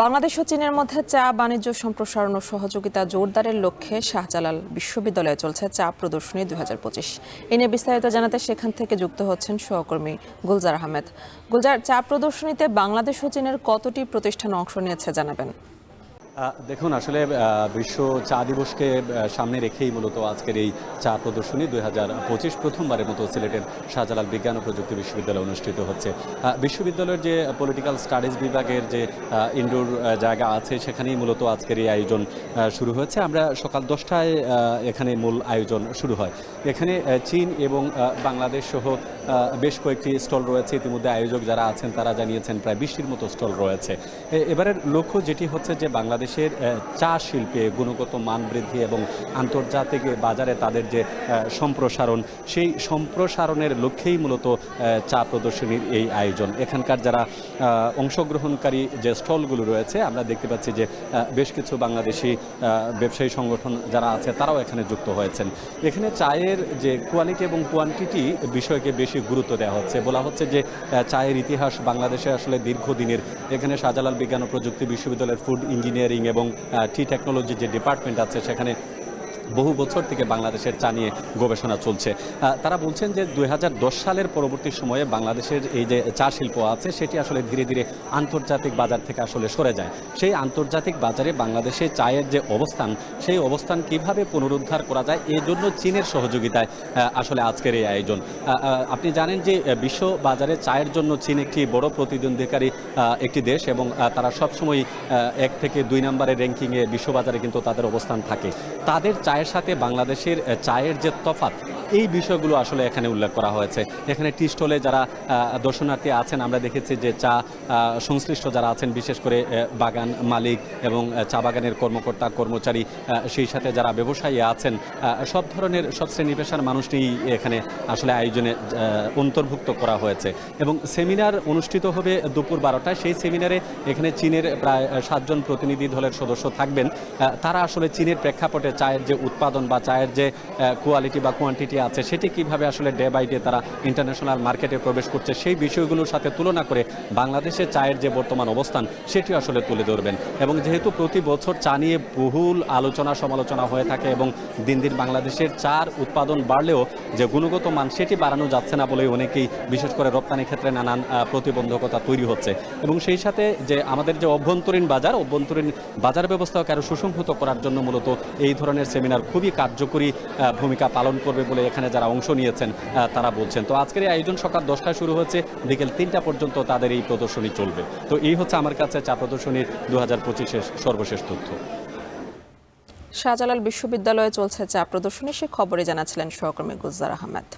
বাংলাদেশ ও চীনের মধ্যে চা বাণিজ্য সম্প্রসারণ ও সহযোগিতা জোরদারের লক্ষ্যে শাহজালাল বিশ্ববিদ্যালয়ে চলছে চা প্রদর্শনী দুই হাজার পঁচিশ। এ নিয়ে বিস্তারিত জানাতে সেখান থেকে যুক্ত হচ্ছেন সহকর্মী গুলজার আহমেদ। গুলজার, চা প্রদর্শনীতে বাংলাদেশ ও চীনের কতটি প্রতিষ্ঠান অংশ নিয়েছে জানাবেন। দেখুন, আসলে বিশ্ব চা দিবসকে সামনে রেখেই মূলত আজকের এই চা প্রদর্শনী দুই হাজার পঁচিশ প্রথমবারের মতো সিলেটের শাহজালাল বিজ্ঞান ও প্রযুক্তি বিশ্ববিদ্যালয়ে অনুষ্ঠিত হচ্ছে। বিশ্ববিদ্যালয়ের যে পলিটিক্যাল স্টাডিজ বিভাগের যে ইনডোর জায়গা আছে, সেখানেই মূলত আজকের এই আয়োজন শুরু হয়েছে। আমরা সকাল দশটায় এখানে মূল আয়োজন শুরু হয়। এখানে চীন এবং বাংলাদেশ সহ বেশ কয়েকটি স্টল রয়েছে। ইতিমধ্যে আয়োজক যারা আছেন, তারা জানিয়েছেন, প্রায় বিশটির মতো স্টল রয়েছে। এবারের লক্ষ্য যেটি হচ্ছে যে বাংলাদেশের চা শিল্পে গুণগত মান বৃদ্ধি এবং আন্তর্জাতিক বাজারে তাদের যে সম্প্রসারণ, সেই সম্প্রসারণের লক্ষ্যেই মূলত চা প্রদর্শনীর এই আয়োজন। এখানকার যারা অংশগ্রহণকারী যে স্টলগুলো রয়েছে, আমরা দেখতে পাচ্ছি যে বেশ কিছু বাংলাদেশি ব্যবসায়ী সংগঠন যারা আছে, তারাও এখানে যুক্ত হয়েছেন। এখানে চায়ের যে কোয়ালিটি এবং কোয়ান্টিটি বিষয়কে বেশি গুরুত্ব দেওয়া হচ্ছে। বলা হচ্ছে যে চায়ের ইতিহাস বাংলাদেশে আসলে দীর্ঘদিনের। এখানে শাহজালাল বিজ্ঞান ও প্রযুক্তি বিশ্ববিদ্যালয়ের ফুড ইঞ্জিনিয়ারিং এবং টি টেকনোলজির যে ডিপার্টমেন্ট আছে সেখানে বহু বছর থেকে বাংলাদেশের চা নিয়ে গবেষণা চলছে। তারা বলছেন যে দু হাজার দশ সালের পরবর্তী সময়ে বাংলাদেশের এই যে চা শিল্প আছে, সেটি আসলে ধীরে ধীরে আন্তর্জাতিক বাজার থেকে আসলে সরে যায়। সেই আন্তর্জাতিক বাজারে বাংলাদেশে চায়ের যে অবস্থান, সেই অবস্থান কীভাবে পুনরুদ্ধার করা যায় এই জন্য চীনের সহযোগিতায় আসলে আজকের এই আয়োজন। আপনি জানেন যে বিশ্ব বাজারে চায়ের জন্য চীন একটি বড় প্রতিদ্বন্দ্বিকারী একটি দেশ এবং তারা সবসময় এক থেকে দুই নম্বরের র্যাঙ্কিংয়ে বিশ্ববাজারে কিন্তু তাদের অবস্থান থাকে। তাদের চায়ের সাথে বাংলাদেশের চায়ের যে তফাৎ এই বিষয়গুলো আসলে এখানে উল্লেখ করা হয়েছে। এখানে টি স্টলে যারা দর্শনার্থী আছেন, আমরা দেখেছি যে চা সংশ্লিষ্ট যারা আছেন, বিশেষ করে বাগান মালিক এবং চা বাগানের কর্মকর্তা, কর্মচারী সেই সাথে যারা ব্যবসায়ী আছেন সব ধরনের, সব শ্রেণি পেশার মানুষকেই এখানে আসলে আয়োজনে অন্তর্ভুক্ত করা হয়েছে। এবং সেমিনার অনুষ্ঠিত হবে দুপুর বারোটায়। সেই সেমিনারে এখানে চীনের প্রায় সাতজন প্রতিনিধি দলের সদস্য থাকবেন। তারা আসলে চীনের প্রেক্ষাপটে চায়ের যে উৎপাদন বা চায়ের যে কোয়ালিটি বা কোয়ান্টিটি আছে, সেটি কীভাবে আসলে ডে বাই ডে তারা ইন্টারন্যাশনাল মার্কেটে প্রবেশ করছে, সেই বিষয়গুলোর সাথে তুলনা করে বাংলাদেশের চায়ের যে বর্তমান অবস্থান সেটি আসলে তুলে ধরবেন। এবং যেহেতু প্রতি বছর চা নিয়ে বহুল আলোচনা সমালোচনা হয়ে থাকে এবং দিন দিন বাংলাদেশের চার উৎপাদন বাড়লেও যে গুণগত মান, সেটি বাড়ানো যাচ্ছে না বলে অনেকেই বিশেষ করে রপ্তানি ক্ষেত্রে নানান প্রতিবন্ধকতা তৈরি হচ্ছে। এবং সেই সাথে যে আমাদের যে অভ্যন্তরীণ বাজার অভ্যন্তরীণ বাজার ব্যবস্থাকে আরও সুসংহত করার জন্য মূলত এই ধরনের সেমিনার খুবই কার্যকরী ভূমিকা পালন করবে বলে এখানে যারা অংশ নিয়েছেন তারা বলছেন। তো আজকের এই আয়োজন সকাল দশটায় শুরু হচ্ছে, বিকেল তিনটা পর্যন্ত তাদের এই প্রদর্শনী চলবে। তো এই হচ্ছে আমার কাছে চা প্রদর্শনীর দু হাজার সর্বশেষ তথ্য। শাহজালাল বিশ্ববিদ্যালয়ে চলছে চা প্রদর্শনী, সে খবরে জানাচ্ছিলেন সহকর্মী গুলজার আহমেদ।